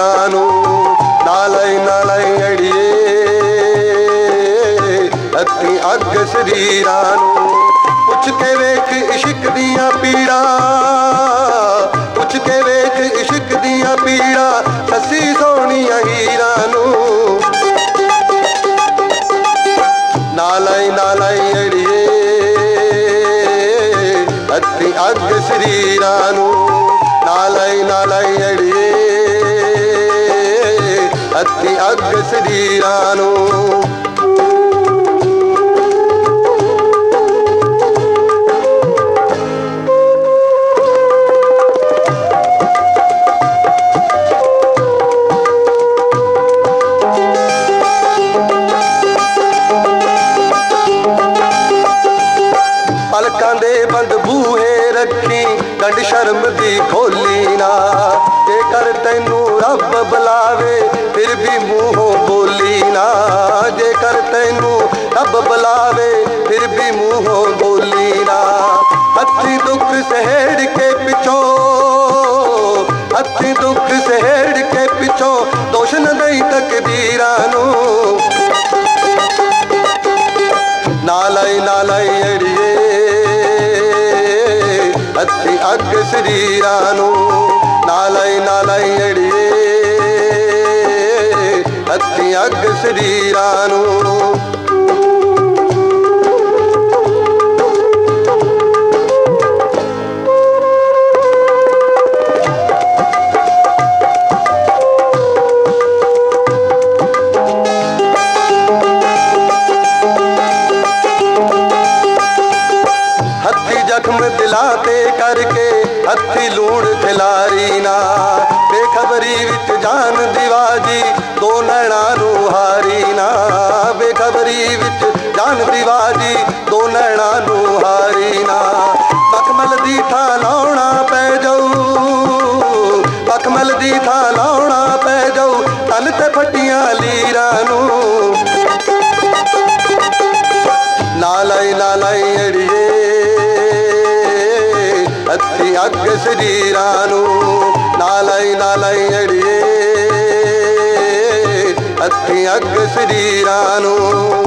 ਹੱਥੀ ਅੱਗ ਸਰੀਰਾਂ ਨੂੰ ਨਾਲੇ ਅੜੀਏ। ਹੱਥੀ ਅੱਗ ਸਰੀਰਾਂ ਨੂੰ ਪੁੱਛ ਕੇ ਵੇਖ ਇਸ਼ਕ ਦੀਆਂ ਪੀੜਾਂ। ਪੁੱਛ ਕੇ ਵੇਖ ਇਸ਼ਕ ਦੀਆਂ ਪੀੜਾਂ, ਸੱਸੀ ਸੋਹਣੀਆਂ ਹੀਰਾਂ ਨੂੰ। ਨਾਲੇ ਨਾਲਾਈ ਅੜੀਏ। ਹੱਥੀ ਅੱਗ ਸਰੀਰਾਂ ਨੂੰ ਨਾਲੇ ਨਾਲੇ ਅੱਗ ਸਰੀਰਾਂ ਨੂੰ ਪਲਕਾਂ ਦੇ ਬੰਦ ਬੂਹੇ ਰੱਖੀ ਗੰਢ ਸ਼ਰਮ ਦੀ ਖੋ ਬੁਲਾਵੇ, ਫਿਰ ਵੀ ਮੂੰਹੋਂ ਬੋਲੀ ਨਾ। ਹੱਥੀ ਦੁੱਖ ਸਹਿੜ ਕੇ ਪਿਛੋਂ ਹੱਥੀ ਦੁੱਖ ਸਹਿੜ ਕੇ ਪਿਛੋਂ, ਦੋਸ਼ ਨਾ ਦਈ ਤਕਦੀਰਾਂ ਨੂੰ। ਨਾਲੇ ਨਾਲੇ ਅੜੀਏ ਹੱਥੀ ਅੱਗ ਸਰੀਰਾਂ ਨੂੰ। ਨਾਲੇ ਨਾਲੇ ਅੜੀਏ ਹੱਥੀ ਅੱਗ ਸਰੀਰਾਂ ਨੂੰ। ਨੈਣਾ ਨਾ। ਮਖਮਲ ਦੀ ਥਾਂ ਲਾਉਣਾ ਪੈ ਜਾਊ। ਮਖਮਲ ਦੀ ਥਾਂ ਲਾਉਣਾ ਪੈ ਜਾਊ। ਤਨ ਤੇ ਫੱਟੀਆਂ ਲੀਰਾਂ ਨੂੰ। ਨਾਲੇ ਨਾਲੇ ਅੜੀਏ। ਹੱਥੀ ਅੱਗ ਸਰੀਰਾਂ ਨੂੰ। ਨਾਲੇ ਨਾਲੇ ਅੜੀਏ। ਹੱਥੀ ਅੱਗ ਸਰੀਰਾਂ ਨੂੰ।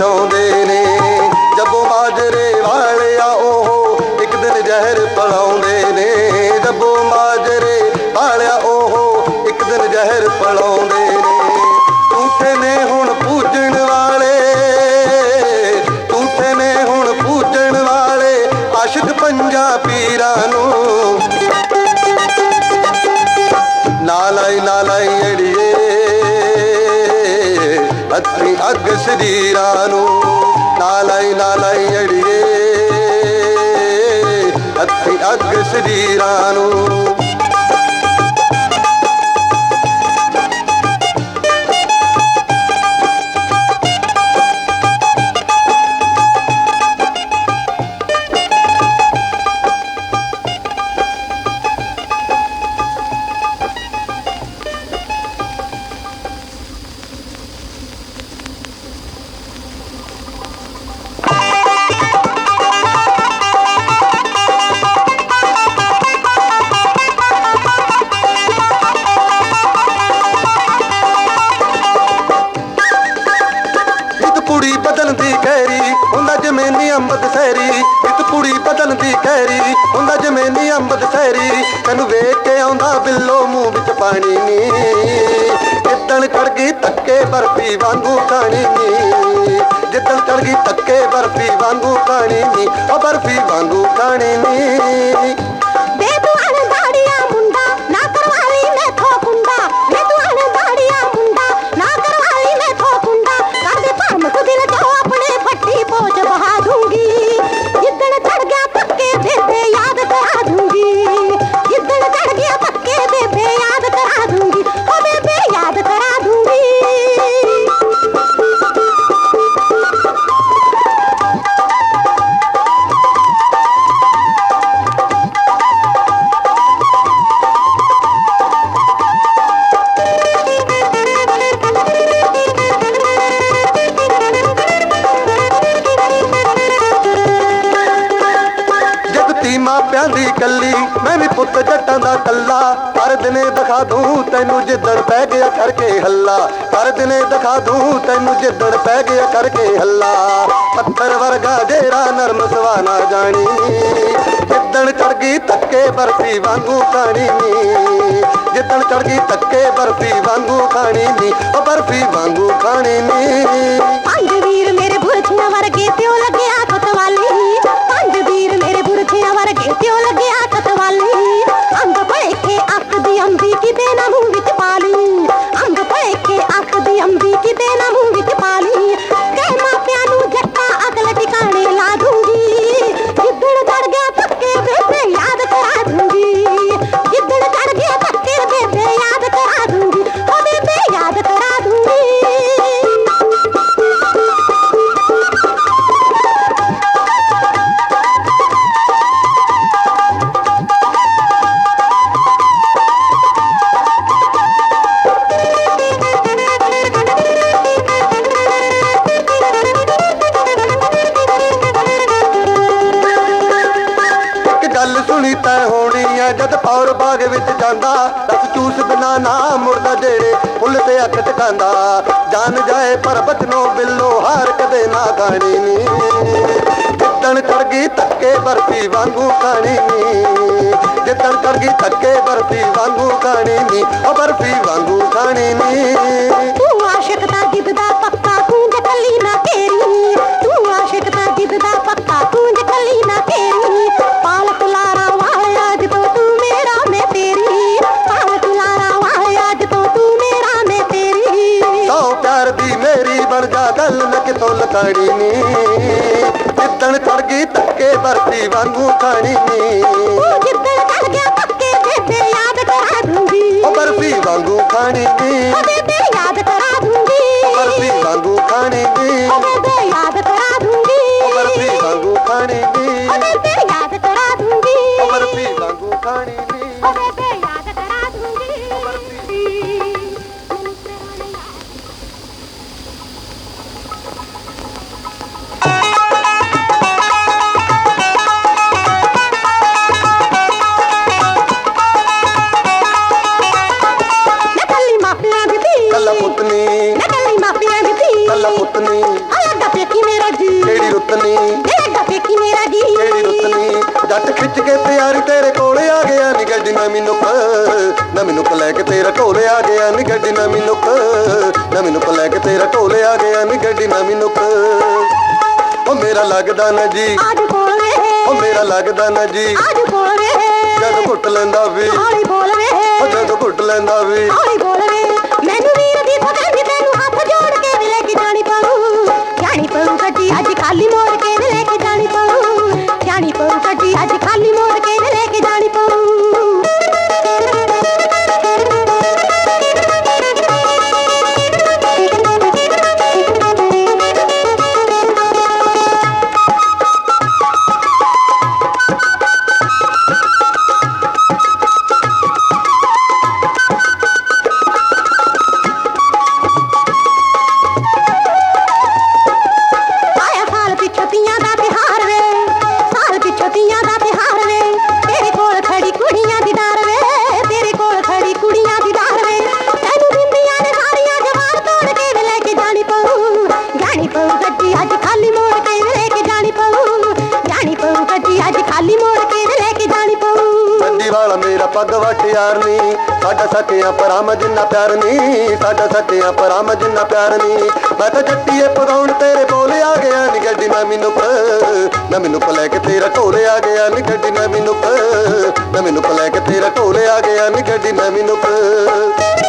সদে ਅੱਗ ਸਰੀਰਾਂ ਨੂੰ ਨਾਲੇ ਨਾਲੇ ਅੜੀਏ। ਹੱਥੀ ਕੁੜੀ ਬਦਨ ਦੀ ਕਹਿਰੀ ਹੁੰਦਾ ਜਮੇਨੀ ਅੰਬਦ ਸਹਿਰੀ ਇੱਕ ਕੁੜੀ ਬਦਨ ਦੀ ਕਹਿਰੀ ਹੁੰਦਾ ਜਮੇਨੀ ਅੰਬਦ ਸਹਿਰੀ ਤੈਨੂੰ ਵੇਖ ਕੇ ਆਉਂਦਾ ਬਿੱਲੋ ਮੂੰਹ ਵਿੱਚ ਪਾਣੀ ਨੀ। ਜਿੱਦਣ ਚੜ ਗਈ ਤੱਕੇ ਬਰਫੀ ਵਾਂਗੂ ਖਾਣੀ ਨੀ। ਜਿੱਦਣ ਚੜ ਗਈ ਤੱਕੇ ਬਰਫੀ ਵਾਂਗੂ ਖਾਣੀ ਨੀ, ਉਹ ਬਰਫੀ ਵਾਂਗੂ ਖਾਣੀ ਨੀ। ਕੱਲੀ, ਮੈਂ ਵੀ ਪੁੱਤ ਜੱਟਾਂ ਦਾ ਕੱਲਾ। ਪਰ ਦਿਨੇ ਦਿਖਾ ਦੂੰ ਤੈਨੂੰ ਜਿੱਦਣ ਪੈ ਗਿਆ ਕਰਕੇ ਹੱਲਾ। ਪਰ ਦਿਨੇ ਦਿਖਾ ਦੂੰ ਤੈਨੂੰ ਜਿੱਦਣ ਪੈ ਗਿਆ ਕਰਕੇ ਹੱਲਾ। ਪੱਥਰ ਵਰਗਾ ਡੇਰਾ ਨਰਮ ਸਵਾਨਾ ਜਾਣੀ। ਜਿੱਦਣ ਚੜ ਗਈ ਤੱਕੇ ਬਰਫੀ ਵਾਂਗੂ ਖਾਣੀ ਨੀ। ਜਿੱਦਣ ਚੜ ਗਈ ਤੱਕੇ ਬਰਫੀ ਵਾਂਗੂ ਖਾਣੀ ਨੀ। ਉਹ ਬਰਫੀ ਵਾਂਗੂ ਖਾਣੀ ਨੀ। ਪੰਜ ਵੀਰ ਮੇਰੇ ਬੁਰਛੀਆਂ ਵਰਗੇ ਪਿਓ ਲੱਗਿਆ। ਰਸ ਚੂਸ ਬਿਨਾ ਨਾ ਮੁਰਦਾ ਜਿਹੜੇ ਫੁੱਲ ਤੇ ਅੱਖ ਟਿਕਾਂਦਾ। ਜਾਨ ਜਾਏ ਪਰ ਬਚਨੋ ਬਿੱਲੋ, ਹਾਰ ਕਦੇ ਨਾ ਖਾਣੀ ਨੀ। ਜਿੱਦਣ ਚੜ ਗਈ ਤੱਕੇ ਬਰਫੀ ਵਾਂਗੂ ਖਾਣੀ ਨੀ। ਜਿੱਦਣ ਚੜ ਗਈ ਤੱਕੇ ਬਰਫੀ ਵਾਂਗੂ ਖਾਣੀ ਨੀ। ਉਹ ਬਰਫੀ ਵਾਂਗੂ ਖਾਣੀ ਨੀ। ਤੂੰ ਆਸ਼ਿਕ ਦਾ ਜਿੱਦ ਦਾ ਪੱਕਾ ਕੂੰਜ ਕੱਲੀ ਤੱਕੇ ਬਰਫੀ ਕਿਹੜੀ ਰੁੱਤਨੀ ਅਲੱਗਾ ਪੇਕੀ ਮੇਰਾ ਜੀ ਕਿਹੜੀ ਰੁੱਤਨੀ? ਜੱਟ ਖਿੱਚ ਕੇ ਤਿਆਰੀ ਤੇਰੇ ਕੋਲੇ ਆ ਗਿਆ। ਨੀ ਗੱਡੀ ਨਵੀਂ ਨੁੱਕ ਨਵੀਂ ਨੁੱਕ ਲੈ ਕੇ ਤੇਰਾ ਕੋਲੇ ਆ ਗਿਆ। ਨੀ ਗੱਡੀ ਨਵੀਂ ਨੁੱਕ ਨਵੀਂ ਨੁੱਕ ਲੈ ਕੇ ਤੇਰਾ ਕੋਲੇ ਆ ਗਿਆ। ਨੀ ਗੱਡੀ ਨਵੀਂ ਨੁੱਕ। ਉਹ ਮੇਰਾ ਲੱਗਦਾ ਨਾ ਜੀ। ਆਜ ਕੋਲ ਉਹ ਮੇਰਾ ਲੱਗਦਾ ਨਾ ਜੀ। ਆਜ ਕੋਲ ਜਦ ਘੁੱਟ ਲੈਂਦਾ ਵੀ। ਹੌਲੀ ਬੋਲ ਵੇ ਉਹ ਜਦ ਘੁੱਟ ਲੈਂਦਾ ਵੀ। ਹੌਲੀ ਬੋਲ ਯਾਰ ਨੀ, ਸਾਡਾ ਸਕਿਆ ਪਰਾਮ ਜਿੰਨਾ ਪਿਆਰ ਨੀ, ਸਾਡਾ ਸਕਿਆ ਪਰਾਮ ਜਿੰਨਾ ਪਿਆਰ ਨੀ। ਮੈਂ ਤਾਂ ਜੱਟੀਏ ਪਗਾਉਣ ਤੇਰੇ ਕੋਲ ਆ ਗਿਆ ਨੀ ਗੱਡੀ ਨਵੀਂ ਨੁੱਕ ਨਵੀਂ ਨੁੱਕ ਲੈ ਕੇ ਤੇਰਾ ਢੋਲ ਆ ਗਿਆ ਨੀ ਗੱਡੀ ਨਵੀਂ ਨੁੱਕ ਨਵੀਂ ਨੁੱਕ ਲੈ ਕੇ ਤੇਰਾ ਢੋਲ ਆ ਗਿਆ ਨੀ ਗੱਡੀ ਨਵੀਂ ਮੈਨੂੰ ਤੇਰੀ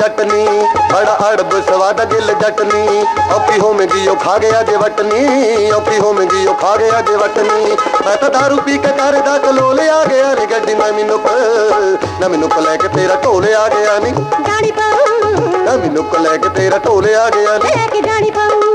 ਜਟਨੀ ਬੜਾ ਅੜਬ ਸਵਾਦ ਗਿੱਲ ਜਟਨੀ ਔਖੀ ਹੋਵੇਗੀ ਉਹ ਖਾ ਗਿਆ ਜੇ ਵਟਨੀ ਔਖੀ ਹੋਵੇਗੀ ਉਹ ਖਾ ਗਿਆ ਜੇ ਵਟਨੀ ਮੈਂ ਤਾਂ ਦਾਰੂ ਪੀ ਕੇ ਕਰਦਾ ਕਲੋਲ ਆ ਗਿਆ ਰੇ ਗੱਡੀ ਮੈਂ ਮੈਨੂੰ ਨਾ ਮੈਨੂੰ ਲੈ ਕੇ ਤੇਰਾ ਢੋਲ ਆ ਗਿਆ ਨੀ ਜਾਣੀ ਪਾਉ ਨਾ ਮੈਨੂੰ ਲੈ ਕੇ ਤੇਰਾ ਢੋਲ ਆ ਗਿਆ ਨੀ ਲੈ ਕੇ ਜਾਣੀ ਪਾਉ